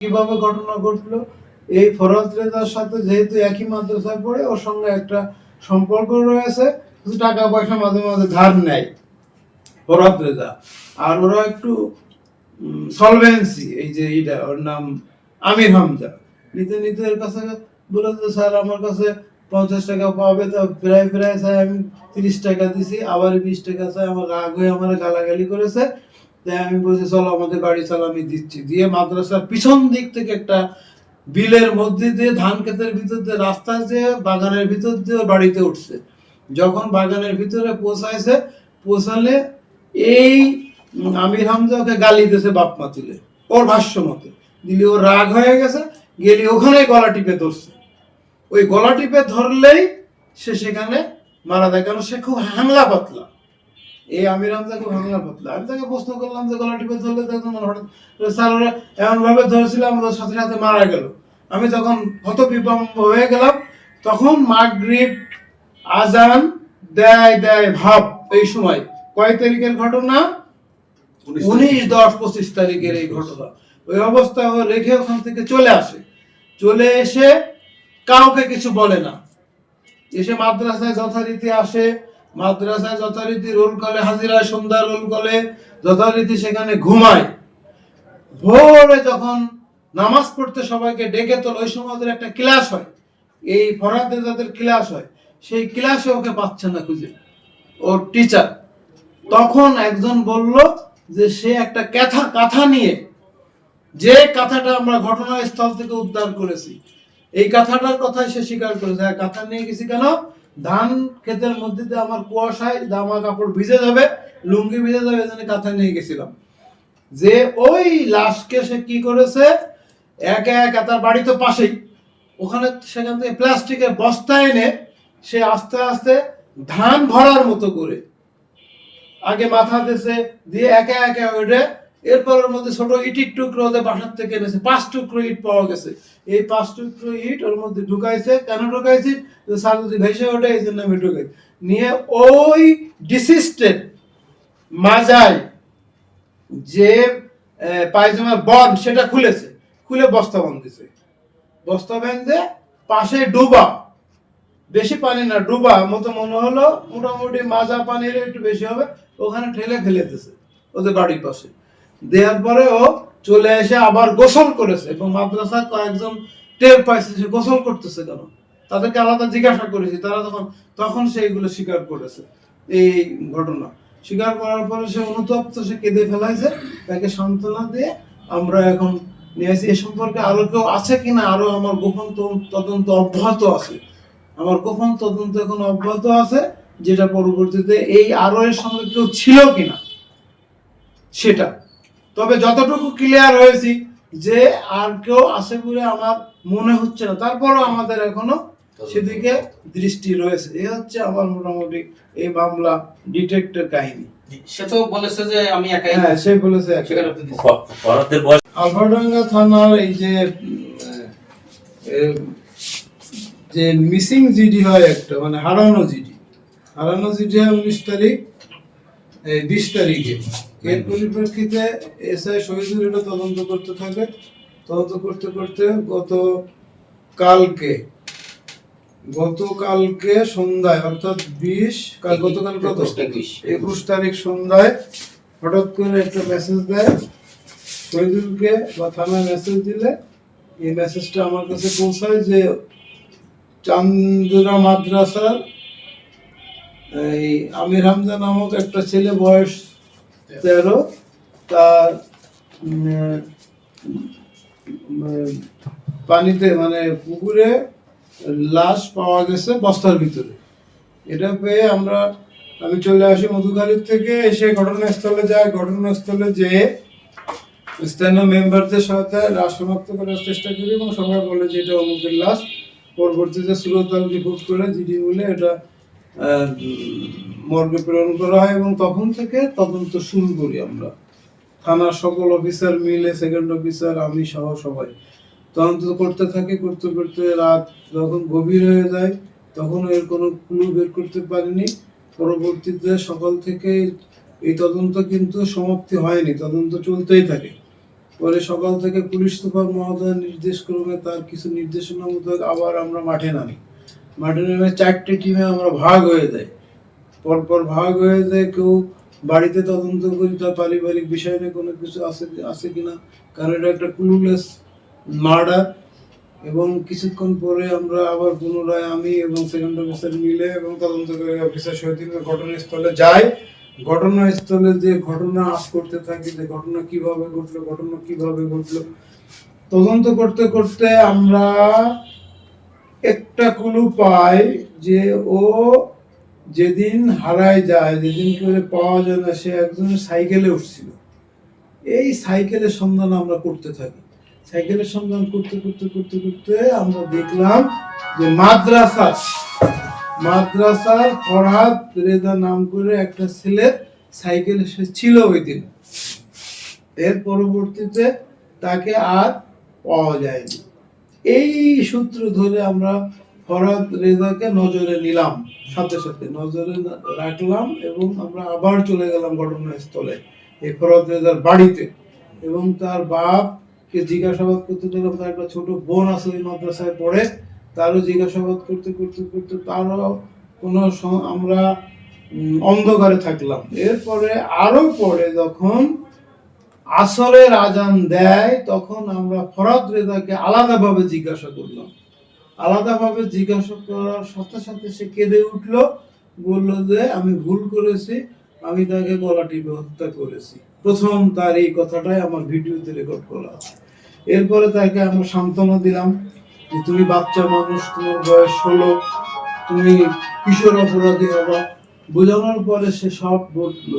কীভাবে ঘটনা ঘটলো, এই ফরাজ রেজার সাথে যেহেতু একই মাদ্রাসায় পড়ে, ওর সঙ্গে একটা সম্পর্ক রয়েছে টাকা পয়সা মাঝে মাঝে ধার নেয় ফরাদ রেজা। আর ওরা একটু সলভেন্সি এই যে এইটা, ওর নাম আমির হামজা। নিতে নিতে এর কাছে বলে যে, স্যার, আমার কাছে পঞ্চাশ টাকা পাবে, তো প্রায় প্রায়, স্যার, আমি তিরিশ টাকা দিছি, আবার বিশ টাকা, স্যার, আমার রাগ হয়ে আমার গালাগালি করেছে। তাই আমি বলছি, চলো আমাদের বাড়ি, চলো আমি দিচ্ছি। দিয়ে মাদ্রাসার পিছন দিক থেকে একটা বিলের মধ্যে দিয়ে, ধান ক্ষেতের ভিতর দিয়ে, রাস্তা দিয়ে, বাগানের ভিতর দিয়ে বাড়িতে উঠছে। যখন বাগানের ভিতরে পৌঁছাইছে, পৌঁছালে এই আমির হামজা ওকে গালি দিয়েছে বাপ মা তুলে, ওর ভাষ্য মতে। দিলে ও রাগ হয়ে গেছে, গেলি ওখানে গলা টিপে ধরছে। ওই গলা টিপে ধরলেই সে সেখানে মারা যায় কারণ সে খুব হামলা পাতলা। এই আমির হামজা খুব হামলা পাতলা আমি তাকে প্রশ্ন করলাম যে গলা টিপে ধরলে তখন হঠাৎ স্যার ওরা এমন ভাবে ধরেছিলাম ওর সাথে সাথে মারা গেল। আমি তখন হত বিভম্ব হয়ে গেলাম তখন মাগরিব আজান দেয় দেয় ভাব এই সময়। কয় তারিখের ঘটনা? উনিশ দশ পঁচিশ তারিখের এই ঘটনা। ওই অবস্থা ও রেখে ওখান থেকে চলে আসে। চলে এসে কাউকে কিছু বলে না। এসে মাদ্রাসায় যথারীতি আসে মাদ্রাসায় যথারীতি রোল কলে হাজিরায় সন্ধ্যা রোল কলে যথারীতি সেখানে ঘুমায়। ভোরে যখন নামাজ পড়তে সবাইকে ডেকে তোল, ওই সময় ওদের একটা ক্লাস হয়। এই ফরাদের যাদের ক্লাস হয়, সেই ক্লাসে ওকে পাচ্ছে না খুঁজে। ওর টিচার তখন একজন বলল যে, সে একটা কথা কথা নিয়ে, যে কথাটা আমরা ঘটনাস্থল থেকে উদ্ধার করেছি, এই কথাটার কথাই সে স্বীকার করেছে। হ্যাঁ কথা নিয়ে গেছি কেন? ধান ক্ষেতের মধ্যে দিয়ে আমার কুয়াশায় জামা কাপড় ভিজে যাবে, লুঙ্গি ভিজে যাবে, এজন্য কাঁথা নিয়ে গেছিলাম। যে ওই লাশকে সে কি করেছে? একা একা তার বাড়ি তো পাশেই। ওখানে সেখান থেকে প্লাস্টিকের বস্তা এনে সে আস্তে আস্তে ধান ভরার মতো করে আগে মাথা দিয়ে একা একা ওইটা এরপর ওর মধ্যে ছোট ইটির টুকরো ওদের বাসার থেকে এনেছে। পাঁচ টুকরো ইট পাওয়া গেছে। এই পাঁচ টুকরো ইট ওর মধ্যে ঢুকাইছে। কেন ঢুকাইছি? যে স্যার যদি ভেসে ওঠে, এই জন্য আমি ঢুকাই। নিয়ে ওই ডিসিস্টেড মাজায় যে পায়জামার বন, সেটা খুলেছে। খুলে বস্তা বাঁধতেছে। বস্তা বেঁধে পাশে ডুবা। বেশি পানি না, ডুবা। মতো মনে হলো মোটামুটি মাজা পানির একটু বেশি হবে। ওখানে ঠেলে ফেলে দিছে ওদের বাড়ির পাশে। দেওয়ার পরে ও চলে এসে আবার গোসল করেছে এবং মাদ্রাসা কয়েকজন টের পাইছে সে গোসল করতেছে কেন? তাদেরকে আলাদা জিজ্ঞাসা করেছি, তারা তখন তখন সেইগুলো স্বীকার করেছে, এই ঘটনা। স্বীকার করার পরে সে অনুতপ্ত, সে কেঁদে ফেলাইছে, তাকে সান্ত্বনা দিয়ে আমরা এখন নিয়ে আসি। এ সম্পর্কে আরও কেউ আছে কিনা? আরও আমার গোপন তদন্ত অব্যাহত আছে। আমার গোপন তদন্ত এখন অব্যাহত আছে, যেটা পরবর্তীতে এই আরও এর সঙ্গে কেউ ছিল কিনা, সেটা। তবে যতটুকু ক্লিয়ার হয়েছি যে আর কেউ আছে বলে আমার মনে হচ্ছে না। তারপরও আমাদের এখনও সেদিকে দৃষ্টি রয়েছে। এই হচ্ছে আমার মোটামুটি এই মামলা ডিটেক্টের কাহিনী। সে তো বলেছে যে আমি একাই হ্যাঁ সে বলেছে আলফাডাঙ্গা থানার এই যে যে মিসিং জিডি হয় একটা মানে হারানো জিডি হারানো জিডি হয় উনিশ তারিখ এই বিশ তারিখে। এর পরিপ্রেক্ষিতে এসআই শহীদুল এটা তদন্ত করতে থাকে। তদন্ত করতে করতে গত কালকে গতকালকে সন্ধ্যায় অর্থাৎ বিশ কাল গতকাল কত? একুশ, তারিখ। সন্ধ্যায় হঠাৎ করে একটা মেসেজ দেয় শহীদুলকে বা থানায় মেসেজ দিলে এই মেসেজটা আমার কাছে পৌঁছায় যে চান্দুরা মাদ্রাসার এই আমির হামজা নামক একটা ছেলে বয়স তেরো, তার পানিতে মানে পুকুরে লাশ পাওয়া গেছে বস্তার ভিতরে। এটা পেয়ে আমরা, আমি চলে আসি মধুকালীর থেকে, এসে ঘটনাস্থলে যাই। ঘটনাস্থলে যেয়ে স্থানীয় মেম্বারদের সাথে লাশ শনাক্ত করার চেষ্টা করি এবং সবাই বলে যে এটা অমুকের লাশ। পরবর্তীতে সুরতাল রিপোর্ট করে জিডি বলে এটা মর্গে প্রেরণ করা হয় এবং তখন থেকে তদন্ত শুরু করি আমরা। থানার সকল অফিসার মিলে সেকেন্ড অফিসার আমি সহ সবাই। তদন্ত করতে থাকি, করতে করতে রাত যখন গভীর হয়ে যায়, তখন এর কোনো ক্লু বের করতে পারিনি। পরবর্তীতে সকাল থেকে এই তদন্ত কিন্তু সমাপ্তি হয়নি, তদন্ত চলতেই থাকে। পরে সকাল থেকে পুলিশ সুপার মহোদয় নির্দেশ ক্রমে তার কিছু নির্দেশনা মতো আবার আমরা মাঠে নামি। মাঠে নেমে চারটে টিমে আমরা ভাগ হয়ে যাই। পরপর ভাগ হয়ে যায় কেউ বাড়িতে তদন্ত করি, তার পারিবারিক বিষয় নিয়ে কোনো কিছু আছে আছে কিনা। কারণ এটা একটা ক্লুলেস মার্ডার এবং কিছুক্ষণ পরে আমরা আবার পুনরায় আমি এবং সেকেন্ড অফিসার মিলে এবং তদন্তকারী অফিসার শহীদ ঘটনাস্থলে যাই। ঘটনাস্থলে যে ঘটনা আস করতে থাকি, যে ঘটনা কীভাবে ঘটলো, ঘটনা কীভাবে ঘটলো, তদন্ত করতে করতে আমরা একটা কুলু পাই যে ও যেদিন হারায় যায়, যেদিন করে পাওয়া যায় না, সে একজন সাইকেলে উঠছিল। এই সাইকেলের সন্ধান আমরা করতে থাকি। সাইকেলের সন্ধান করতে করতে করতে করতে আমরা দেখলাম যে মাদ্রাসা মাদ্রাসার ফরহাদ রেজা নাম করে একটা ছেলে সাইকেলে সে ছিল ওই দিন এর পরবর্তীতে তাকে আর পাওয়া যায়নি। এই সূত্র ধরে আমরা ফরাদ রেজাকে নজরে নিলাম, সাথে সাথে নজরে রাখলাম এবং আমরা আবার চলে গেলাম ঘটনাস্থলে, এই ফরহাদ রেজার বাড়িতে। এবং তার বাপকে জিজ্ঞাসাবাদ করতে গেলাম, তার একটা ছোট বোন আছে ওই মাদ্রাসায় পড়ে, তারও জিজ্ঞাসাবাদ করতে করতে করতে তারও কোনো আমরা অন্ধকারে থাকলাম। এরপরে আরও পরে যখন আসরের আজান দেয়, তখন আমরা ফরাদ রেজাকে আলাদাভাবে জিজ্ঞাসা করলাম। আলাদাভাবে জিজ্ঞাসা করার সাথে সাথে সে কেঁদে উঠল, বলল যে, আমি ভুল করেছি, আমি তাকে গলা টিপে হত্যা করেছি। প্রথম তার এই কথাটাই আমার ভিডিওতে রেকর্ড করা আছে। এরপরে তাকে আমরা সান্ত্বনা দিলাম যে, তুমি বাচ্চা মানুষ, তোমার বয়স ষোলো, তুমি কিশোর অপরাধী হবা। বোঝানোর পরে সে সব বলল।